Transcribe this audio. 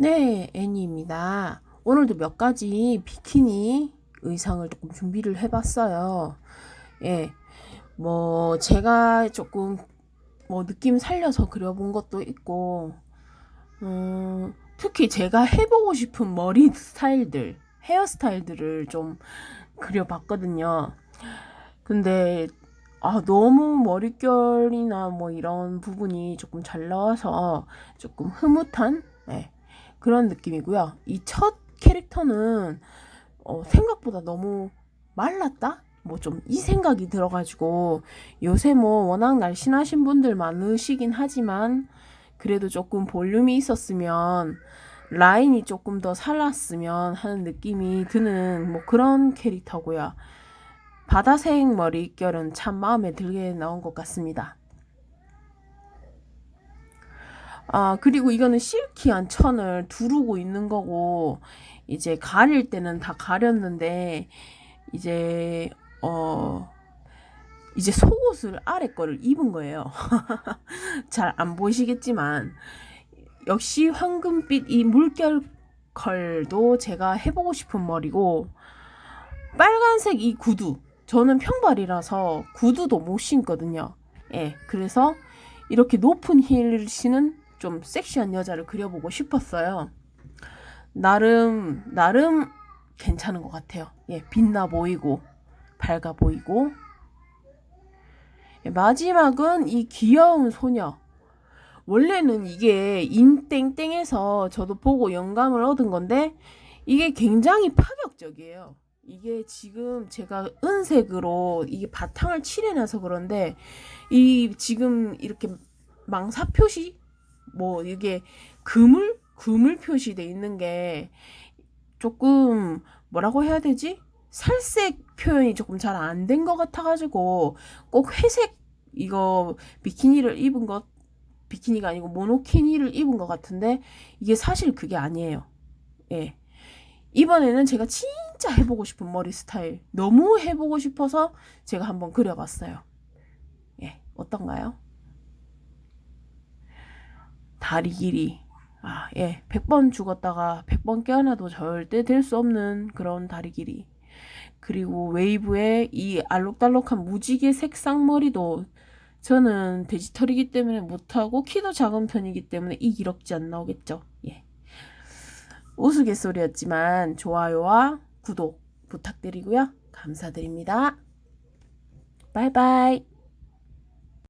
네, 애니입니다. 오늘도 몇 가지 비키니 의상을 조금 준비를 해봤어요. 예, 뭐, 제가 조금, 뭐, 느낌 살려서 그려본 것도 있고, 음, 특히 제가 해보고 싶은 머리 스타일들, 헤어스타일들을 좀 그려봤거든요. 근데, 아, 너무 머릿결이나 뭐 이런 부분이 조금 잘 나와서 조금 흐뭇한, 예, 그런 느낌이고요. 이 첫 캐릭터는 어, 생각보다 너무 말랐다? 뭐 좀 이 생각이 들어가지고 요새 뭐 워낙 날씬하신 분들 많으시긴 하지만 그래도 조금 볼륨이 있었으면 라인이 조금 더 살았으면 하는 느낌이 드는 뭐 그런 캐릭터고요. 바다색 머릿결은 참 마음에 들게 나온 것 같습니다. 아, 그리고 이거는 실키한 천을 두르고 있는 거고, 이제 가릴 때는 다 가렸는데, 이제, 어, 이제 속옷을 아래 거를 입은 거예요. 잘 안 보이시겠지만, 역시 황금빛 이 물결 컬도 제가 해보고 싶은 머리고, 빨간색 이 구두. 저는 평발이라서 구두도 못 신거든요. 예, 그래서 이렇게 높은 힐을 신은 좀 섹시한 여자를 그려보고 싶었어요. 나름, 나름 괜찮은 것 같아요. 예, 빛나 보이고, 밝아 보이고. 예, 마지막은 이 귀여운 소녀. 원래는 이게 인땡땡에서 저도 보고 영감을 얻은 건데, 이게 굉장히 파격적이에요. 이게 지금 제가 은색으로 이게 바탕을 칠해놔서 그런데, 이 지금 이렇게 망사 표시 뭐 이게 그물 그물 표시돼 있는 게 조금 뭐라고 해야 되지? 살색 표현이 조금 잘 안 된 것 같아가지고 꼭 회색 이거 비키니를 입은 것 비키니가 아니고 모노키니를 입은 것 같은데 이게 사실 그게 아니에요. 예. 이번에는 제가 진짜 해보고 싶은 머리 스타일 너무 해보고 싶어서 제가 한번 그려봤어요. 예, 어떤가요? 다리 길이. 아, 예. 100번 죽었다가 100번 깨어나도 절대 될 수 없는 그런 다리 길이. 그리고 웨이브의 이 알록달록한 무지개 색상 머리도 저는 디지털이기 때문에 못하고 키도 작은 편이기 때문에 이 기럭지 안 나오겠죠. 예. 우스갯소리였지만 좋아요와 구독 부탁드리고요. 감사드립니다. 바이바이.